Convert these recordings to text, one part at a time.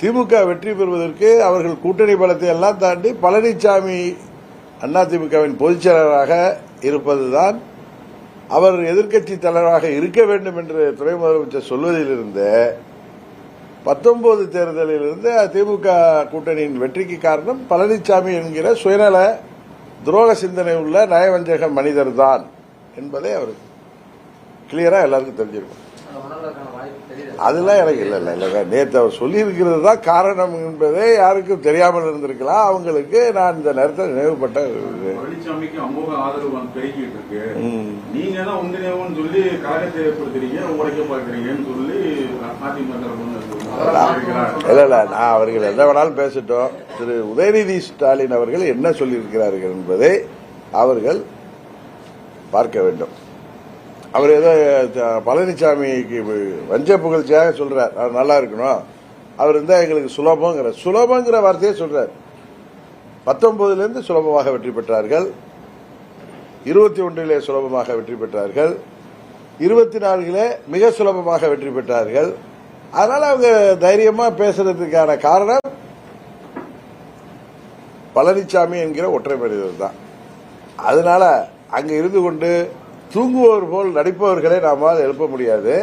திமுக வெற்றி பெறுவதற்கு அவர்கள் கூட்டணி பலத்தை எல்லாம் தாண்டி பழனிசாமி அதிமுகவின் பொதுச் செயலராக இருப்பதுதான் அவர் எதிர்க்கட்சி தலைவராக இருக்க வேண்டும் என்று துணை முதலமைச்சர் சொல்வதிலிருந்து பத்தொன்பது தேர்தலிலிருந்து திமுக கூட்டணியின் வெற்றிக்கு காரணம் பழனிசாமி என்கிற சுயநல துரோக சிந்தனை உள்ள நயவஞ்சக மனிதர் தான் என்பதை அவருக்கு கிளியரா எல்லாருக்கும் தெரிஞ்சிருக்கும். அதெல்லாம் எனக்கு இல்லை இல்லை இல்லை. நேற்று அவர் சொல்லியிருக்கிறது தான் காரணம் என்பதே யாருக்கும் தெரியாமல் இருந்திருக்கலாம். அவங்களுக்கு நான் இந்த நேரத்தில் நினைவுபட்ட பழனிசாமிக்கு அமோக ஆதரவு பெருகிட்டு இருக்கு. நீங்க தான் ஒன்றிணைவுன்னு சொல்லி கழகத்தை ஏற்படுத்துறீங்க உடைக்க பார்க்கறீங்கன்னு சொல்லி. இல்ல இல்ல. நான் அவர்கள் என்ன வேணாலும் பேசட்டும். திரு உதயநிதி ஸ்டாலின் அவர்கள் என்ன சொல்லியிருக்கிறார்கள் என்பதை அவர்கள் பார்க்க வேண்டும். அவர் ஏதோ பழனிசாமிக்கு வஞ்ச புகழ்ச்சியாக சொல்றார். அவர் நல்லா இருக்கணும். அவர் இருந்தால் எங்களுக்கு சுலபங்கிற சுலபங்கிற வார்த்தையே சொல்றார். பத்தொன்பதுலேருந்து சுலபமாக வெற்றி பெற்றார்கள். இருபத்தி ஒன்றிலே சுலபமாக வெற்றி பெற்றார்கள். இருபத்தி நான்கிலே மிக சுலபமாக வெற்றி பெற்றார்கள். அதனால அவங்க தைரியமா பேசுறதுக்கான காரணம் பழனிசாமி என்கிற ஒற்றை மனிதர் தான் அதனால அங்க இருந்து கொண்டு தூங்குபவர் போல் நடிப்பவர்களை நாமால் எழுப்ப முடியாது.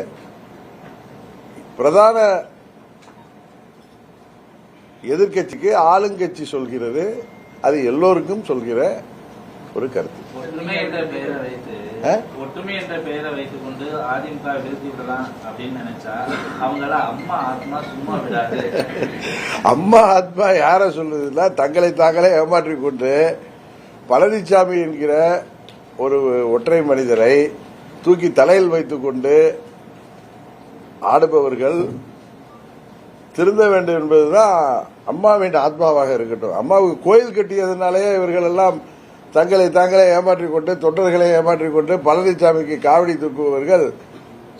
பிரதான எதிர்க்கட்சிக்கு ஆளுங்கட்சி சொல்கிறது அது எல்லோருக்கும் சொல்கிற ஒரு கருத்து. ஒற்றுமை என்ற பெயரை வைத்து ஆ? ஒற்றுமை என்ற பெயரை வைத்துக் கொண்டு அதிமுக வீழ்த்தி விடலாம் அப்படின்னு நினைச்சா அவங்கள அம்மா ஆத்மா சும்மா விடாது. அம்மா ஆத்மா யார சொல்லுதுன்னா தங்களை தாங்களே ஏமாற்றிக் கொண்டு பழனிசாமி என்கிற ஒரு ஒற்றை மனிதரை தூக்கி தலையில் வைத்துக் கொண்டு ஆடுபவர்கள் திருந்த வேண்டும் என்பதுதான் அம்மாவின் ஆத்மாவாக இருக்கட்டும். அம்மாவுக்கு கோயில் கட்டியதுனாலே இவர்கள் எல்லாம் தங்களை தாங்களே ஏமாற்றிக் கொண்டு தொண்டர்களை ஏமாற்றிக் கொண்டு பழனிசாமிக்கு காவடி தூக்குபவர்கள்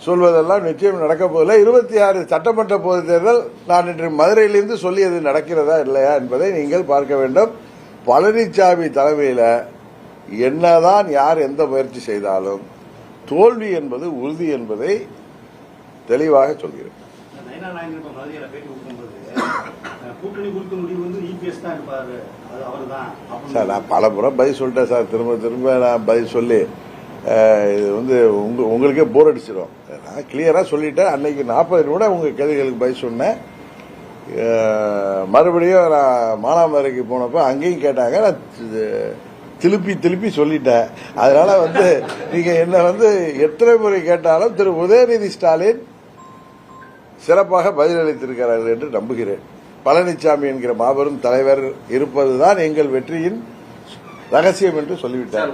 சொல்வதெல்லாம் நிச்சயம் நடக்க போதில்லை இருபத்தி ஆறு சட்டமன்ற பொதுத் தேர்தல் நான் இன்று மதுரையிலிருந்து சொல்லியது நடக்கிறதா இல்லையா என்பதை நீங்கள் பார்க்க வேண்டும். பழனிசாமி தலைமையில் என்னதான் யார் எந்த முயற்சி செய்தாலும் தோல்வி என்பது உறுதி என்பதை தெளிவாக சொல்கிறேன். சார் நான் பல முறை பதில் சொல்லிட்டேன் சார். திரும்ப திரும்ப நான் பதில் சொல்லி இது வந்து உங்க உங்களுக்கே போர் அடிச்சிடும் நான் கிளியராக சொல்லிட்டேன். அன்னைக்கு நாற்பது கூட உங்கள் கேள்விகளுக்கு பதில் சொன்னேன். மறுபடியும் நான் மானாமரைக்கு போனப்போ அங்கேயும் கேட்டாங்க. நான் திருப்பி திருப்பி சொல்லிட்டேன். அதனால வந்து நீங்க என்ன வந்து எத்தனை முறை கேட்டாலும் திரு உதயநிதி ஸ்டாலின் சிறப்பாக பதிலளித்திருக்கிறார்கள் என்று நம்புகிறேன். பழனிசாமி என்கிற மாபெரும் தலைவர் இருப்பதுதான் எங்கள் வெற்றியின் ரகசியம் என்று சொல்லிவிட்டார்.